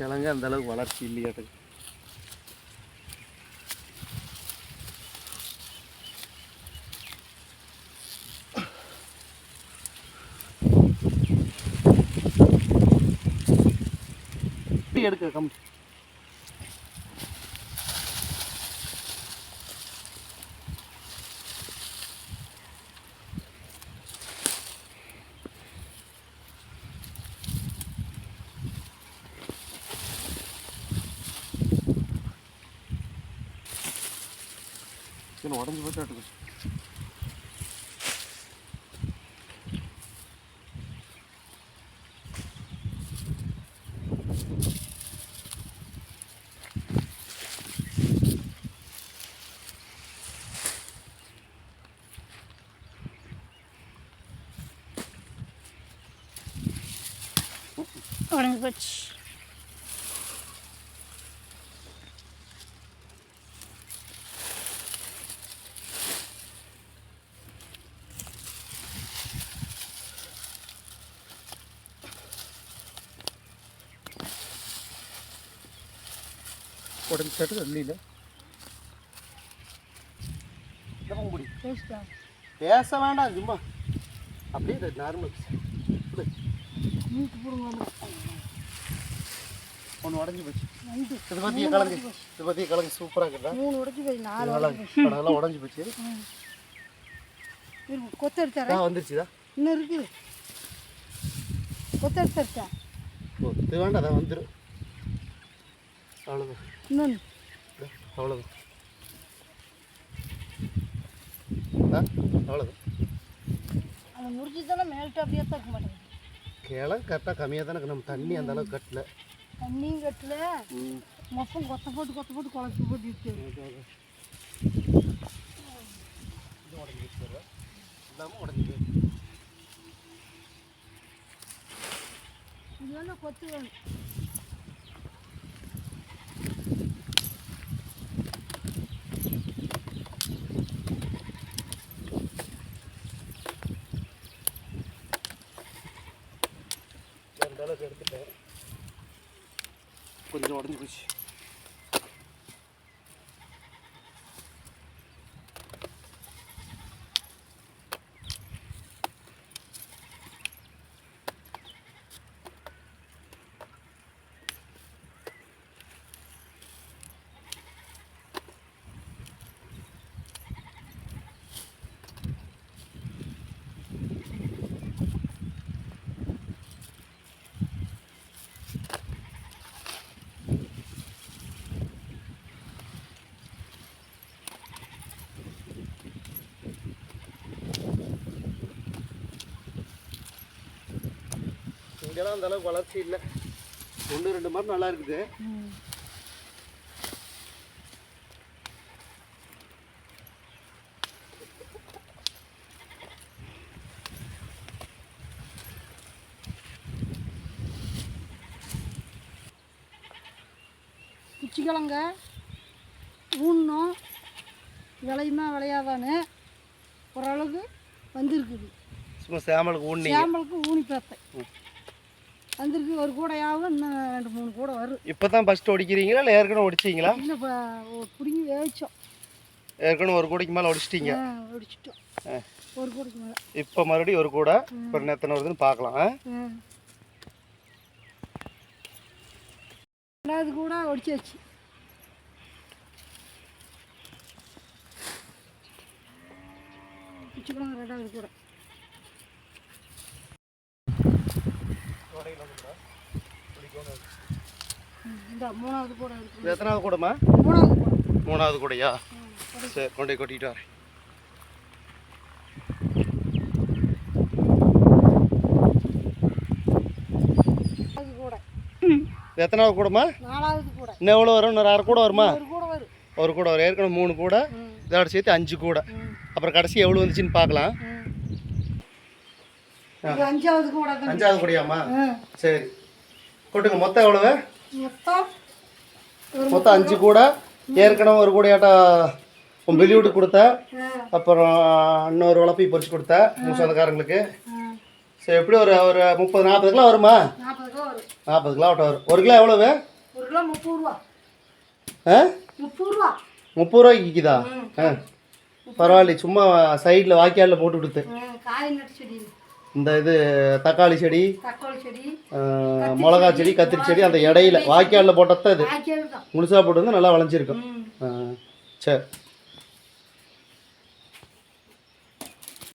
கிழங்கு அந்த அளவுக்கு வளர்ச்சி இல்லையாட்டுக்கு எடுக்க கம் இன்னும் உடஞ்சி போச்சாட்டுக்கு உடஞ்சி போச்சு உடஞ்சாட்டு வெள்ளியில் முடி. டேஸ்டா பேச வேண்டாம் சும்மா. அப்படியே நார்மல் ஒன்று உடஞ்சி போச்சு. நண்டு இது பற்றிய கிழங்கு இது பற்றிய கிழங்கு சூப்பராக இருக்குதா? மூணு உடஞ்சி போய் நாலு உடஞ்சி நல்லா உடஞ்சி போச்சு. கொத்து எடுத்தாரா வந்துருச்சுதா இன்னும் இருக்கு. கொத்து எடுத்தாருச்சா ஓ இது வேண்டாம் அதான் வந்துடும் அவ்வளோதான் அவ்வளோதான் அவ்வளோதான் அதை முடிச்சு தானே மேல்ட்டு அப்படியே தான் இருக்க மாட்டேங்குது கிழங்கு கரெக்டாக கம்மியாக தானே இருக்கு. நம்ம தண்ணி அந்த அளவுக்கு கட்டல தண்ணியும் கட்டல மொத்தம் கொத்த போட்டு கொத்த போட்டு குழச்சி போட்டு இருக்கு இல்லாமல் உடஞ்சி போயிடுச்சு இது வேணா கொத்து வேணும் அந்த அளவுக்கு எடுத்துட்டேன். கொஞ்சம் உடஞ்சி போச்சு. இங்கெல்லாம் அந்த அளவுக்கு வளர்ச்சி இல்லை. ஒன்று ரெண்டு மரம் நல்லா இருக்குது. குச்சிக்கிழங்க ஊன்னும் விளையுமா விளையாதான்னு ஓரளவுக்கு வந்திருக்குது. சும்மா சேமலுக்கு ஊனி சாம்பலுக்கு ஊனி பார்த்தேன் வந்திருக்கு. ஒரு கூடையாகவும் இன்னும் ரெண்டு மூணு கூடை வரும். இப்போ தான் ஃபஸ்ட்டு ஒடிக்கிறீங்களா? இல்லை ஏற்கனவே ஒடிச்சிங்களா இல்லை இப்போ பிடிங்கி வேவிச்சோம். ஏற்கனவே ஒரு கூடைக்கு மேலே ஒடிச்சிட்டீங்க. ஒடிச்சிட்டோம். ஒரு கூடைக்கு மேலே. இப்போ மறுபடியும் ஒரு கூடை. இப்போ எத்தனை வருதுன்னு பார்க்கலாம்? ரெண்டாவது கூட ஒடிச்சாச்சு. வச்சுக்கலாம் ரெண்டாவது கூட ம், இந்த மூணாவது கூட இருக்கு இது எத்தனாவது கூடமா மூணாவது கூட மூணாவது கூடையா? சரி கொண்டு போய் கொட்டிட்டு வரேன். அது கூட இது எத்தனாவது கூடமா இன்னும் எவ்வளோ வரும்? இன்னொரு அரை கூட வருமா? ஒரு கூட வரும். ஒரு கூட வரும். ஏற்கனவே மூணு கூட இதோட சேர்த்து அஞ்சு கூட. அப்புறம் கடைசி எவ்வளோ வந்துச்சுன்னு பார்க்கலாம். இது அஞ்சாவது கூட அஞ்சாவது கூடையாமா சரி. கொட்டுங்க. மொத்தம் எவ்வளவு? மொத்தம் மொத்தம் அஞ்சு கூட. ஏற்கனவே ஒரு கூடையாட்டம் வெளியூட்டு கொடுத்த. அப்புறம் இன்னொரு உழப்பி பொரிச்சு கொடுத்த. ஆ. சரி எப்படி ஒரு ஒரு முப்பது நாற்பது கிலோ வருமா. நாற்பது கிலோ ஆட்டம் வரும். ஒரு கிலோ எவ்வளவு? கிலோ முப்பது ரூபா. ஆ? முப்பது ரூபா. முப்பது ரூபாய்க்கு விற்கிதா ஆ. பரவாயில்ல. சும்மா சைடில் வாய்க்காலில் போட்டு கொடுத்து. இந்த இது தக்காளி செடி மிளகா செடி கத்திரி செடி அந்த இடையில வாய்க்காலில் போட்டதான் இது முழுசாக போட்டு வந்து நல்லா விளைஞ்சிருக்கும். சரி